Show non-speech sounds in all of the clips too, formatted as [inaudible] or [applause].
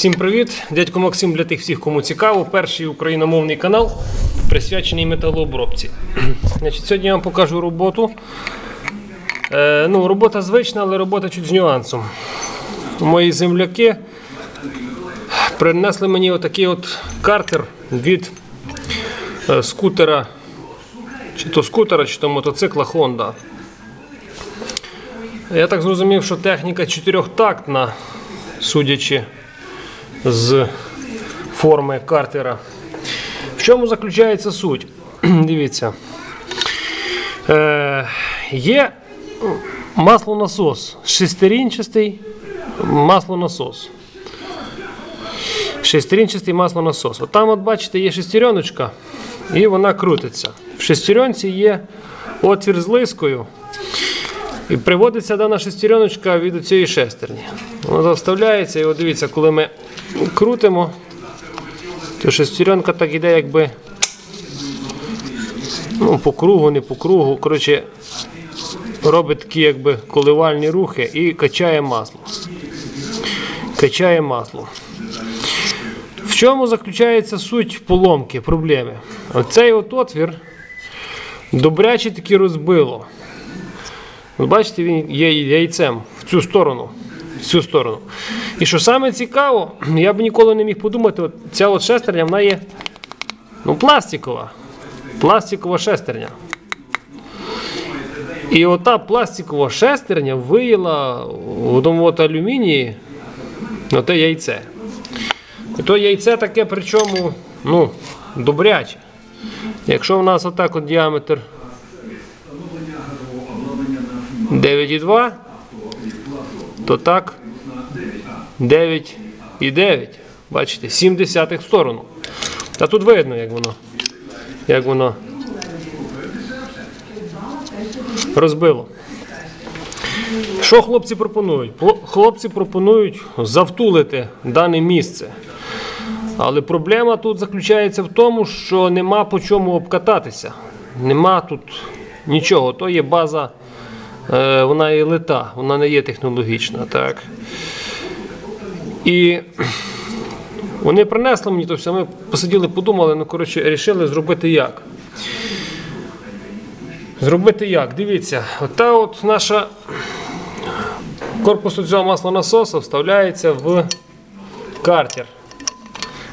Всім привіт! Дядько Максим для тих всіх, кому цікаво. Перший україномовний канал присвячений металообробці. [clears throat] Значить, сьогодні я вам покажу роботу. Е, ну, робота звична, але робота чуть з нюансом. Мої земляки принесли мені отакий от картер від е, скутера, чи то скутера, чи то мотоцикла Honda. Я так зрозумів, що техніка чотирьохтактна, судячи з форми картера. В чому заключається суть? [clears throat] Дивіться. Е, є маслонасос шестерінчастий маслонасос. Шестерінчастий маслонасос. От там, от бачите, є шестереночка, і вона крутиться. В шестеренці є отвір з лискою. І приводиться дана шестереночка від цієї шестерні. Вона вставляється, і от дивіться, коли ми крутимо, то шестеренка так іде якби ну, по кругу, не по кругу. Коротше, робить такі якби коливальні рухи і качає масло. Качає масло. В чому заключається суть поломки, проблеми? Оцей от отвір добряче таки розбило. Ви бачите, він є яйцем в цю сторону. В цю сторону. І що саме цікаво, я б ніколи не міг подумати, от ця от шестерня вона є ну, пластикова. Пластикова шестерня. І ота пластикова шестерня виїла в одному от алюмінії оте яйце. І то яйце таке, причому ну, добряче. Якщо в нас отак от діаметр 9,2, то так 9,9. Бачите, 7 десятих в сторону. Та тут видно, як воно. Як воно розбило. Що хлопці пропонують? Хлопці пропонують завтулити дане місце. Але проблема тут заключається в тому, що нема по чому обкататися. Нема тут нічого. То є база, вона є лита, вона не є технологічна. Так. І вони принесли мені то все. Ми посиділи, подумали, ну коротше, рішили зробити як. Зробити як? Дивіться, ота от наша корпус цього маслонасоса вставляється в картер.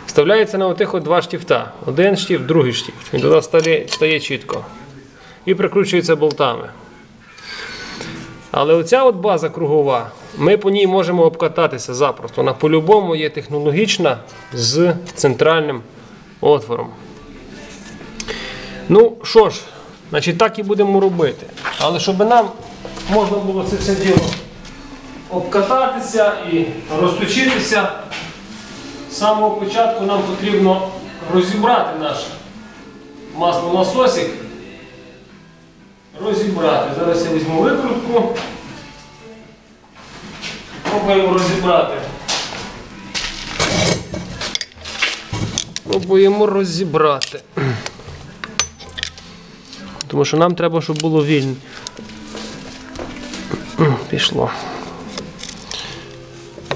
Вставляється на отих от два штифта. Один штифт, другий штифт. Він туди стає чітко. І прикручується болтами. Але оця от база кругова, ми по ній можемо обкататися запросто. Вона по-любому є технологічна з центральним отвором. Ну що ж, значить так і будемо робити. Але щоб нам можна було це все діло обкататися і розточитися, з самого початку нам потрібно розібрати наш маслонасосик. Розібрати. Зараз я візьму викрутку. Пробуємо розібрати. Пробуємо розібрати. Тому що нам треба, щоб було вільно. Пішло.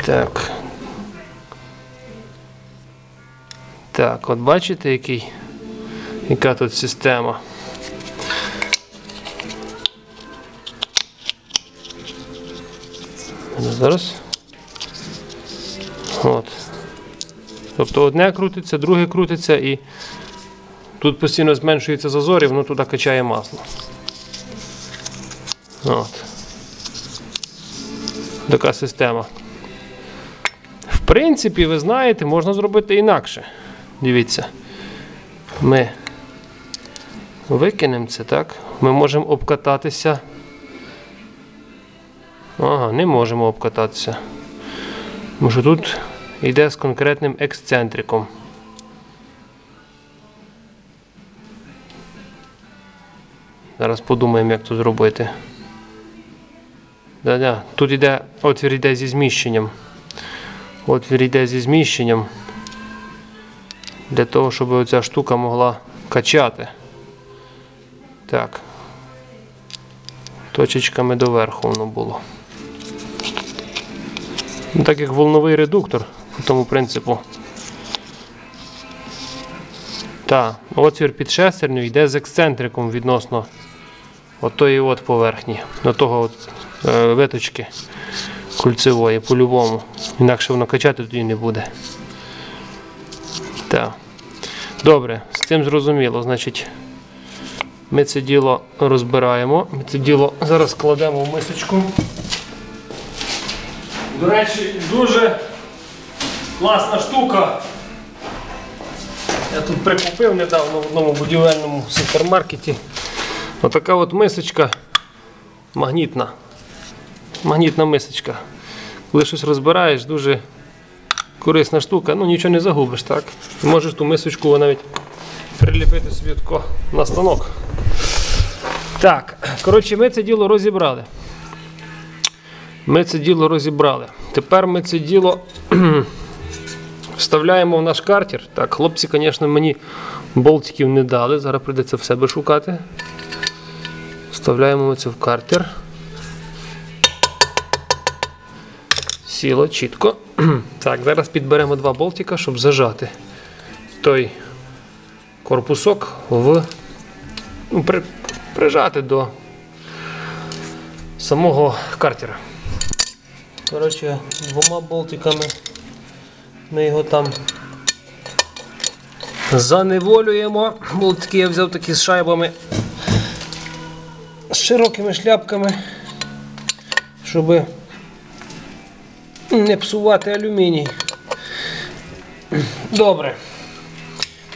Так. Так, от бачите, який, яка тут система. Зараз. От. Тобто одне крутиться, друге крутиться і тут постійно зменшується зазор і воно туди качає масло. От. Така система. В принципі, ви знаєте, можна зробити інакше. Дивіться. Ми викинемо це, так? Ми можемо обкататися. Ага, не можемо обкататися. Що тут йде з конкретним ексцентриком. Зараз подумаємо, як тут зробити. Да-да. Тут йде отвір йде зі зміщенням. Отвір йде зі зміщенням. Для того, щоб оця штука могла качати. Так. Точечками доверху воно було. Ну, так як волновий редуктор, по тому принципу. Так, отвір під шестерню йде з ексцентриком відносно отої от поверхні, до того от, е, виточки кульцевої по-любому. Інакше воно качати тоді не буде. Так. Добре, з цим зрозуміло. Значить, ми це діло розбираємо. Ми це діло зараз кладемо в мисочку. До речі, дуже класна штука. Я тут прикупив недавно в одному будівельному супермаркеті. Отака от мисочка магнітна. Магнітна мисочка. Коли щось розбираєш, дуже корисна штука, ну нічого не загубиш, так? І можеш ту мисочку навіть приліпити собі на станок. Так, коротше, ми це діло розібрали. Ми це діло розібрали. Тепер ми це діло [clears throat] вставляємо в наш картер. Так, хлопці, звісно, мені болтиків не дали. Зараз прийдеться в себе шукати. Вставляємо це в картер. Сіло чітко. [clears throat] Так, зараз підберемо два болтика, щоб зажати той корпусок в. Ну, при, прижати до самого картера. Коротше, двома болтиками ми його там заневолюємо. Болтики я взяв такі з шайбами з широкими шляпками, щоб не псувати алюміній. Добре.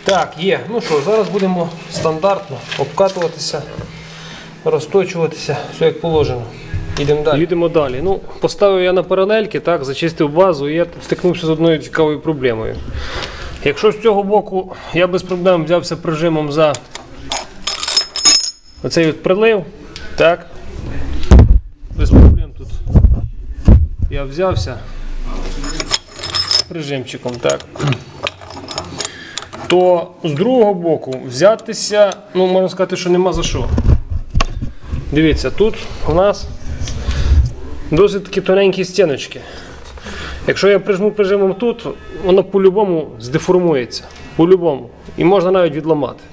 Так, є. Ну що, зараз будемо стандартно обкатуватися, розточуватися, все як положено. Їдемо далі. Їдемо далі. Ну, поставив я на паралельки, так, зачистив базу і я стикнувся з одною цікавою проблемою. Якщо з цього боку я без проблем взявся прижимом за оцей от прилив, так, без проблем тут я взявся прижимчиком, так. То з другого боку взятися, ну можна сказати, що нема за що. Дивіться, тут у нас досить такі тоненькі стіночки. Якщо я прижму прижимом тут, воно по-любому здеформується. По-любому. І можна навіть відламати.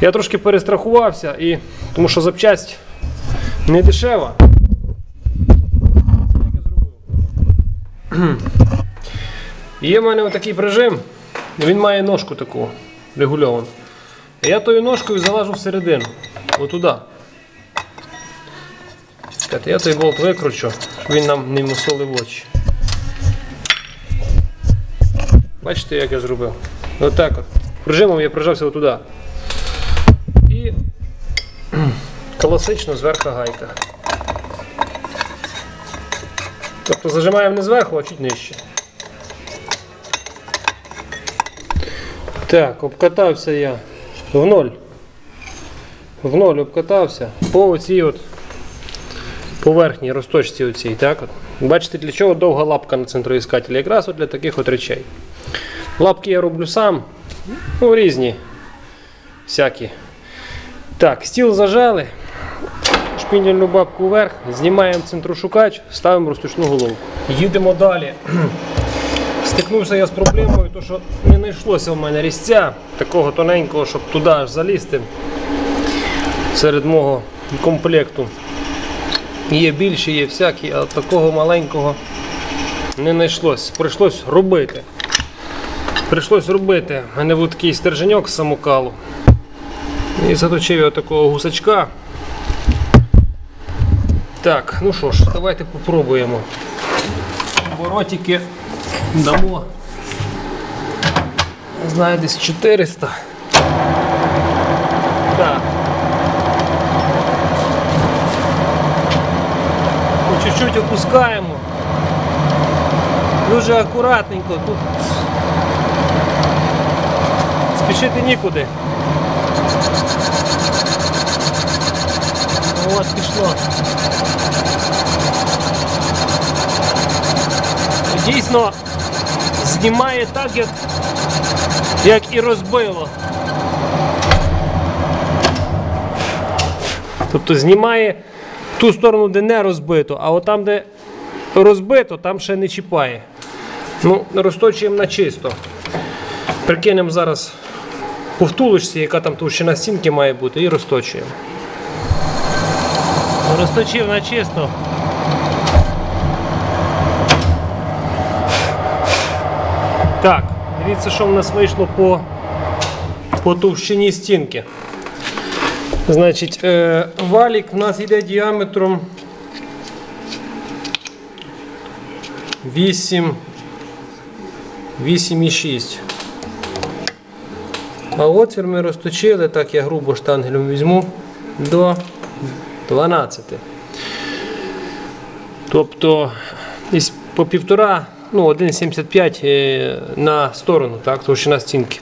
Я трошки перестрахувався, і, тому що запчасть не дешева. Є в мене отакий прижим, він має ножку таку регульовану. Я тою ножкою залажу всередину, отуда. Чекайте, Я той болт викручу, щоб він нам не мусолив очі. Бачите, як я зробив? Отак от. Прижимом я прижався отуди. І [clears throat] класично зверху гайка. Тобто зажимаємо не зверху, а чуть нижче. Так, обкатався я в ноль. В ноль обкатався по оцій от поверхні розточці оцій. Так от. Бачите, для чого довга лапка на центроіскателі? Якраз от для таких от речей. Лапки я роблю сам. Ну, різні. Всякі. Так, стіл зажали. Шпіндільну бабку вверх, знімаємо центрошукач, ставимо розточну голову. Їдемо далі. [clears throat] Стикнувся я з проблемою, то що не знайшлося в мене різця такого тоненького, щоб туди аж залізти серед мого комплекту. Є більші, є всякі, а такого маленького не знайшлось. Прийшлось робити. Прийшлось робити. У мене був такий стерженьок з самокалу. І заточив я такого гусачка. Так, ну що ж, давайте попробуємо. Оборотики дамо. Знаю, десь 400. Так. Чуть-чуть опускаємо. Дуже акуратненько. Тут спішити нікуди. От пішло. Дійсно знімає так, як, як і розбило. Тобто знімає ту сторону, де не розбито, а от там, де розбито, там ще не чіпає. Ну, розточуємо на чисто. Прикинемо зараз по втулочці, яка там товщина стінки має бути, і розточуємо. Розточив на чисто. Так, дивіться, що в нас вийшло по, по товщині стінки. Значить, е, валік в нас йде діаметром 8, 8,6. А отвір ми розточили, так я грубо штангелем візьму, до 12. Тобто із по півтора, ну 1,75 е, на сторону, так, товщина стінки.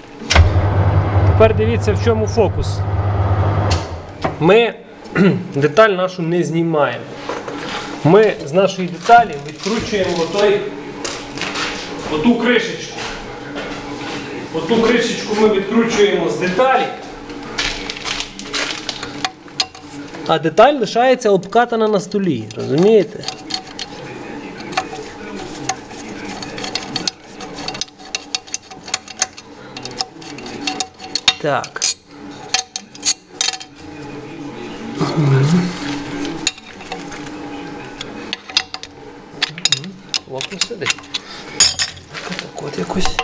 Тепер дивіться, в чому фокус. Ми [clears throat] деталь нашу не знімаємо. Ми з нашої деталі відкручуємо той, оту кришечку. Оту кришечку ми відкручуємо з деталі. А деталь лишається обкатана на столі. Розумієте? Так. Лопну сидить. Так от якось.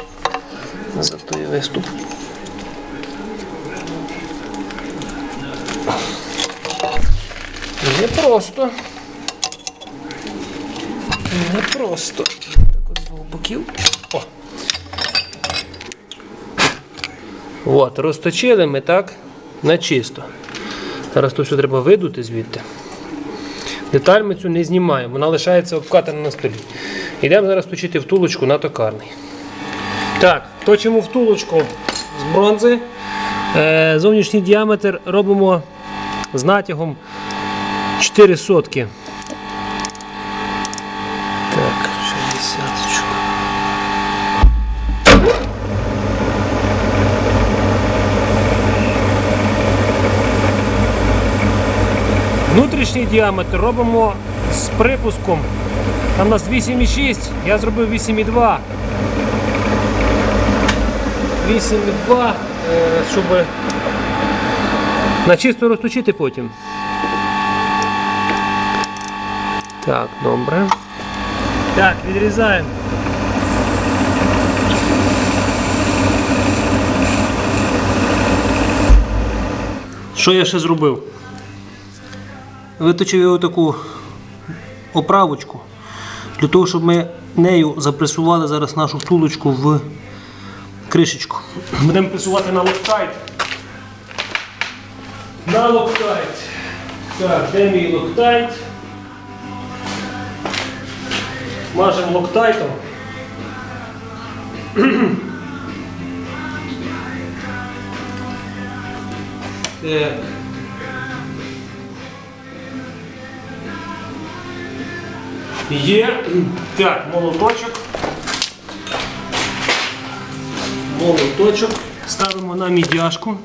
За той виступ. Не просто. Не просто. Так от з двох боків. О. От, розточили ми так на чисто. Зараз то все треба видути звідти. Деталь ми цю не знімаємо, вона лишається обкатана на столі. Йдемо зараз точити втулочку на токарний. Так, точимо втулочку з бронзи. Е, зовнішній діаметр робимо з натягом 4 сотки. Внутрішній діаметр робимо з припуском. Там у нас 8,6, я зробив 8,2. 8,2, е, щоб на чисто розточити потім. Так, добре. Так, відрізаємо. Що я ще зробив? Виточив я таку оправочку для того, щоб ми нею запресували зараз нашу втулочку в кришечку. Будемо пресувати на локтайт. На локтайт. Так, де мій локтайт? Мажемо локтайтом. [clears throat] Так. Є. Так, молоточок. Молоточок. Ставимо на мідяшку.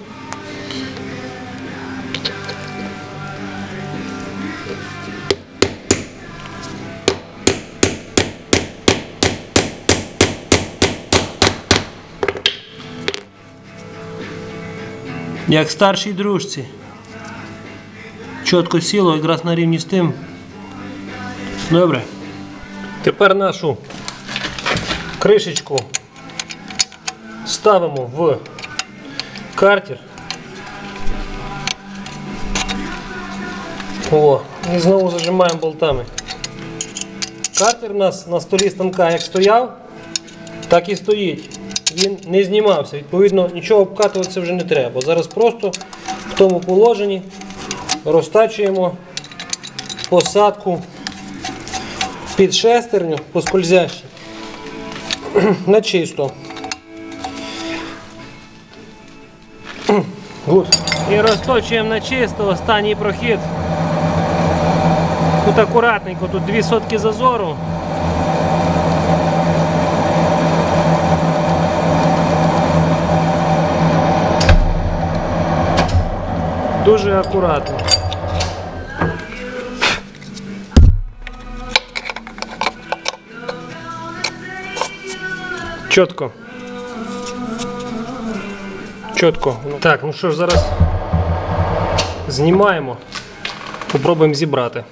Як старшій дружці. Чітко сіло якраз на рівні з тим. Добре. Тепер нашу кришечку ставимо в картер. О, і знову зажимаємо болтами. Картер у нас на столі станка як стояв, так і стоїть. Він не знімався. Відповідно, нічого обкатуватися вже не треба. Зараз просто в тому положенні розтачуємо посадку під шестерню по скользящій [clears throat] на чисто. [clears throat] Good. І розточуємо на чисто останній прохід. Тут акуратненько, тут дві сотки зазору. Дуже акуратно. Чітко. Чітко. Так, ну що ж, зараз знімаємо. Попробуємо зібрати.